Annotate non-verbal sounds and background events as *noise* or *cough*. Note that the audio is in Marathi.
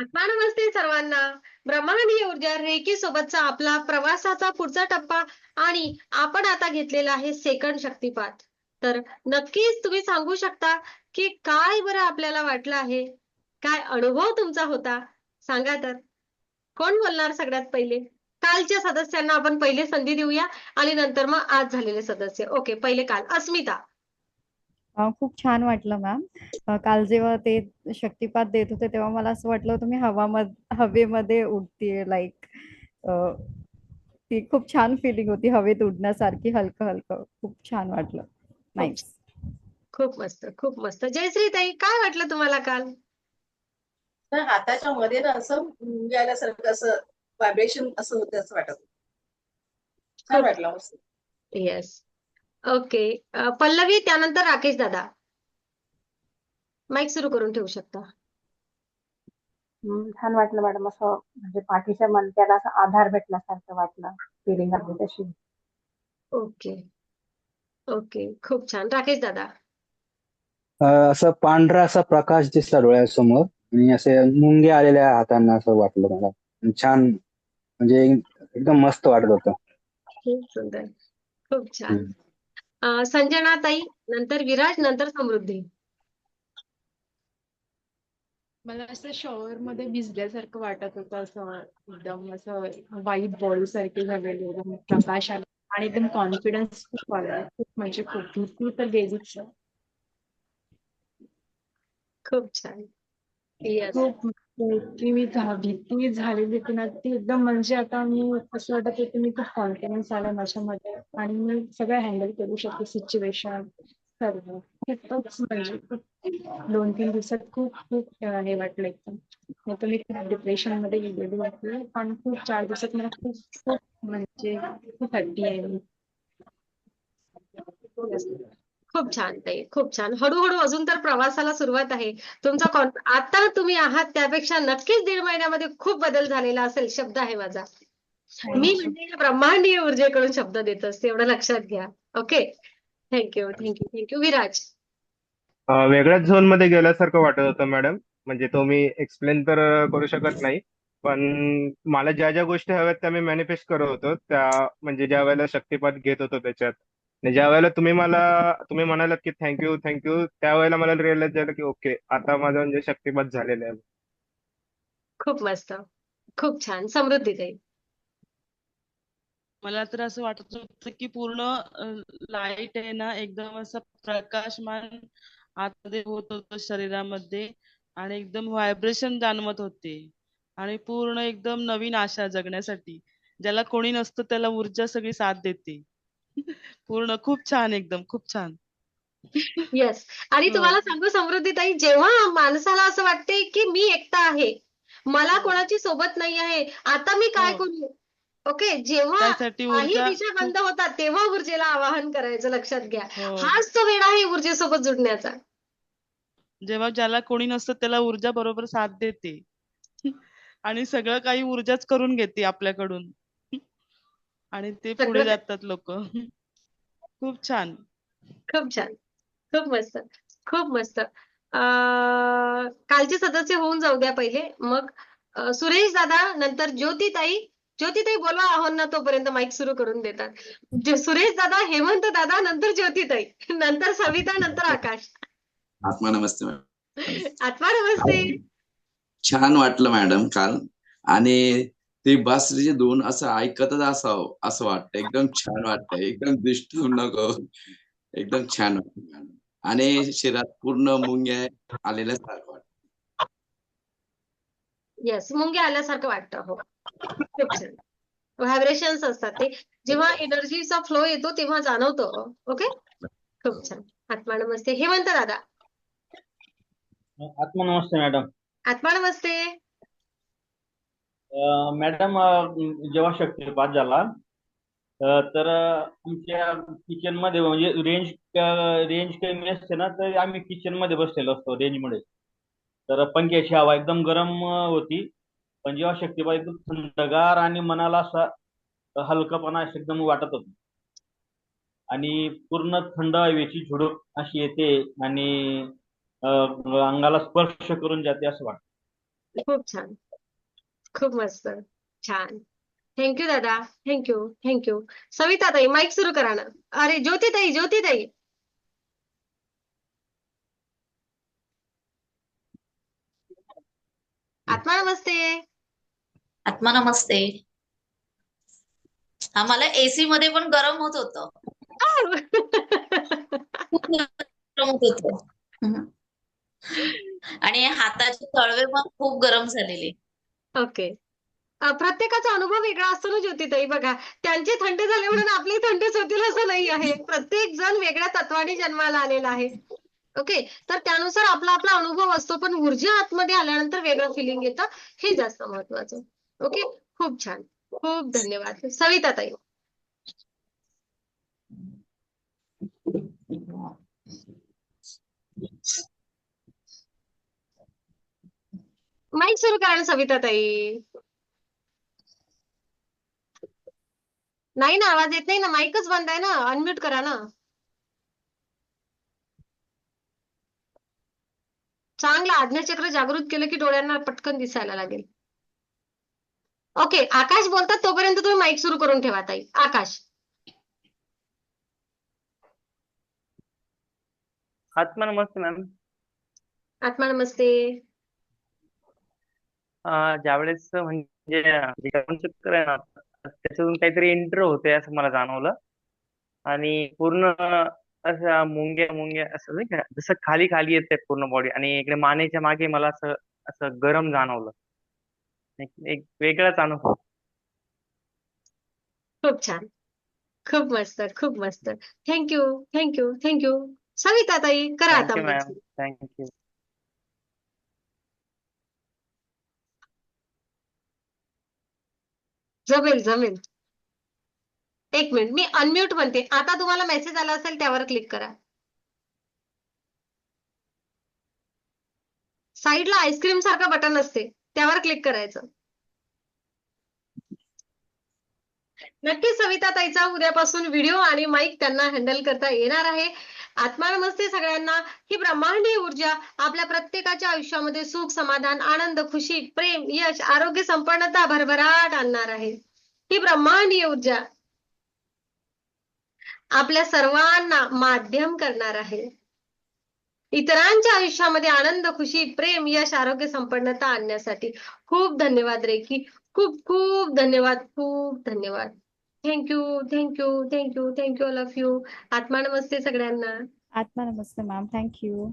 आत्मा नमस्ते सर्वांना. ब्रह्मांडीय ऊर्जा रेकी सोबतचा आपला प्रवासाचा पुढचा टप्पा आणि आपण आता घेतलेला आहे सेकंड शक्तिपात तर नक्कीच तुम्ही सांगू शकता की काय बरं आपल्याला वाटलं आहे? काय अनुभव तुमचा होता? सांगा तर. कोण बोलणार सगळ्यात पहिले? कालच्या सदस्यांना आपण पहिले संधी देऊया आणि नंतर मग आज झालेले सदस्य. ओके पहिले काल. अस्मिता. खूप छान वाटलं मॅम. काल जेव्हा ते शक्तिपात देत होते तेव्हा मला असं वाटलं होतं मी हवामध्ये हवेमध्ये उडतीये लाईक ती खूप छान फिलिंग होती हवेत उडण्यासारखी हलकं हलकं खूप छान वाटलं. नाईस खूप मस्त खूप मस्त. जयश्री ताई काय वाटलं तुम्हाला काल? ना हाताच्या मध्ये ना असं मुंग्या आल्यासारखं असं व्हायब्रेशन असं होतं असं वाटत. होतं. छान वाटलं मस्त. Yes okay. पल्लवी त्यानंतर राकेश दादा. माईक सुरू करून ठेवू शकता. छान वाटलं मॅडम असं म्हणजे पाठीच्या मणक्याला असं आधार भेटल्यासारखं वाटलं फिलिंग आली तशी. ओके. ओके खूप छान. राकेश दादा. अं, असं पांढरा असा प्रकाश दिसला डोळ्यासमोर आणि असे मुंगे आलेल्या हातांना असं वाटलं मला. आणि छान म्हणजे एकदम मस्त वाटत होतं. खूप सुंदर. खूप छान. अं, संजना ताई नंतर विराज नंतर समृद्धी. मला असं शॉवर मध्ये भिजल्यासारखं वाटत होतं असं एकदम असं व्हाईट बॉल सारखे झालेले एकदम प्रकाश आला. आणि एकदम कॉन्फिडन्स खूप आला खूप म्हणजे खूप. भीती तर गेलीच खूप छान. खूप मी भीती झालेली होती ना ती एकदम म्हणजे आता मी असं वाटत की मी खूप कॉन्फिडन्स आला माझ्यामध्ये आणि मी सगळं हँडल करू शकते सिच्युएशन सर्व. खूपच म्हणजे दोन तीन दिवसात खूप खूप हे वाटलं एकदम. नाही तर मी खूप डिप्रेशनमध्ये गेलेली वाटली पण खूप चार दिवसात मला खूप खूप म्हणजे खूप हॅप्पी आहे मी. खूप छान ताई खूप छान. हळूहळू अजून तर प्रवासाला सुरुवात आहे. तुमचा कॉन आता तुम्ही आहात त्यापेक्षा नक्कीच दीड महिन्यामध्ये खूप बदल झालेला असेल शब्द आहे माझा. मी म्हणजे या ब्रह्मांडीय ऊर्जेकडून शब्द देत असते एवढं लक्षात घ्या. Okay? Thank you thank you thank you Viraj. वेगळ्याच झोनमध्ये गेल्यासारखं वाटत होतं मॅडम म्हणजे तो मी एक्सप्लेन तर करू शकत नाही. पण मला ज्या ज्या गोष्टी हव्यात त्या मी मॅनिफेस्ट करत होतो. त्या म्हणजे ज्या वेळेला शक्तिपात घेत होतो त्याच्यात. आणि ज्या वेळेला तुम्ही मला तुम्ही म्हणालात की थँक्यू थँक्यू त्यावेळेला मला रिअलाइज झालं की ओके आता माझं म्हणजे शक्तिपात झालेलं आहे. खूप मस्त. खूप छान. समृद्धी ताई. मला तर असं वाटत होतं की पूर्ण लाइट आहे ना एकदम असं प्रकाशमान आतमध्ये होत होतं शरीरामध्ये आणि एकदम व्हायब्रेशन जाणवत होते. आणि पूर्ण एकदम नवीन आशा जगण्यासाठी. ज्याला कोणी नसतं त्याला ऊर्जा सगळी साथ देते. पूर्ण खूप छान एकदम खूप छान. येस आणि हो. तुम्हाला सांगू समृद्धी ताई जेव्हा माणसाला असं वाटते की मी एकटा आहे मला हो. कोणाची सोबत नाही आहे आता मी काय हो. करू? ओके जेव्हा त्यासाठी काही ऊर्जा दिशा बंद होतात तेव्हा ऊर्जेला आवाहन करायचं लक्षात घ्या. हो. हाच तो वेळ आहे ऊर्जेसोबत जुडण्याचा. जेव्हा ज्याला कोणी नसतं त्याला ऊर्जा बरोबर साथ देते. आणि सगळं काही ऊर्जाच करून घेते आपल्याकडून. आणि ते पुढे सगळं- जातात लोक. खूप छान. खूप छान. खूप मस्त. खूप मस्त. अं, कालचे सदस्य होऊन जाऊ द्या पहिले. मग अं, सुरेश दादा नंतर ज्योतिताई. ज्योतिताई बोला आहोत ना तोपर्यंत माईक सुरू करून देतात. जे- सुरेश दादा हेमंत दादा नंतर ज्योतिताई. नंतर सविता नंतर आकाश. आत्मा नमस्ते मॅडम. आत्मा नमस्ते. छान वाटलं मॅडम काल. आणि ते बसचे दोन असं ऐकतच असावं असं वाटतं. एकदम छान वाटतं. एकदम डिस्टर्ब नको. एकदम छान वाटतं. आणि शरीरात पूर्ण मुंग्या आलेल्या सारखं वाटतं. येस मुंगे आल्यासारखं वाटतं हो. खूप छान. व्हायब्रेशन्स असतात ते. जेव्हा एनर्जीचा फ्लो येतो तेव्हा जाणवतो ओके खूप छान. आत्मा नमस्ते. हेमंत दादा. आत्मा नमस्ते मॅडम आत्मा नमस्ते. मॅडम जेव्हा शक्तिपात झाला तर आमच्या किचनमध्ये म्हणजे रेंज रेंज कमी असते ना तर आम्ही किचनमध्ये बसलेलो असतो रेंजमध्ये. तर पंख्याची हवा एकदम गरम होती. पण जेव्हा शक्तिपात एकदम थंडगार आणि मनाला असा हलकापणा एकदम वाटत होतं. आणि पूर्ण थंड हवेची झुडूप अशी येते आणि अंगाला स्पर्श करून जाते असं वाटतं. खूप छान. खूप मस्त. छान. थँक्यू दादा. थँक्यू थँक्यू सविता ताई माईक सुरू करा ना. अरे ज्योती ताई ज्योती ताई आत्मा नमस्ते. आत्मा नमस्ते. आम्हाला एसी मध्ये पण गरम होत होतं. *laughs* आणि हाताचे तळवे पण खूप गरम झालेले. ओके. अ, प्रत्येकाचा अनुभव वेगळा असतो ना ज्योतिताई बघा. त्यांचे थंड झाले म्हणून आपले थंडच होतील असं नाही आहे. प्रत्येक जण वेगळ्या तत्वाने जन्माला आलेला आहे. ओके. तर त्यानुसार आपला आपला अनुभव असतो पण ऊर्जा आतमध्ये आल्यानंतर वेगळं फिलिंग येतं. हे जास्त महत्वाचं. ओके? खूप छान. खूप धन्यवाद. सविता माईक सुरू करा ना सविता ताई नाही ना आवाज येत नाही ना माईकच बंद आहे ना अनम्यूट करा ना. चांगलं आज्ञाचक्र जागृत केलं की डोळ्यांना पटकन दिसायला लागेल. ओके आकाश बोलतात तोपर्यंत तुम्ही माईक सुरू करून ठेवा ताई. आकाश. आत्मा नमस्ते मॅम आत्मा नमस्ते. ज्यावेळेस म्हणजे जे गगन चक्कर आहे ना त्याच्यातून काहीतरी एंटर होते असं मला जाणवलं. आणि पूर्ण असं मुंग्या मुंग्या असं नाही का जसं खाली खाली येते पूर्ण बॉडी आणि इकडे मानेच्या मागे मला असं असं गरम जाणवलं. एक एक वेगळाच अनुभव. खूप छान. खूप मस्त खूप मस्त. थँक्यू थँक्यू थँक्यू सविता ताई करा आता थँक्यू मॅम थँक्यू जमेल जमेल. एक मिनिट मी अनम्यूट म्हणते. आता तुम्हाला मेसेज आला असेल त्यावर क्लिक करा. साईडला आईस्क्रीम सारखं बटन असते. त्यावर क्लिक करायचं. नक्कीच सविता ताईचा उद्यापासून व्हिडिओ आणि माईक त्यांना हँडल करता येणार आहे. आत्मा नमस्ते सगळ्यांना. ही ब्रह्मांडीय ऊर्जा आपल्या प्रत्येकाच्या आयुष्यामध्ये सुख समाधान आनंद खुशी प्रेम यश आरोग्य संपन्नता भरभराट आणणार आहे. ही ब्रह्मांडीय ऊर्जा आपल्या सर्वांना माध्यम करणार आहे. इतरांच्या आयुष्यामध्ये आनंद खुशी प्रेम यश आरोग्य संपन्नता आणण्यासाठी खूप धन्यवाद रेखी. खूप खूप धन्यवाद खूप धन्यवाद. Thank you thank you thank you thank you all of you आत्मा नमस्ते सगळ्यांना. आत्मा नमस्ते मॅम थँक्यू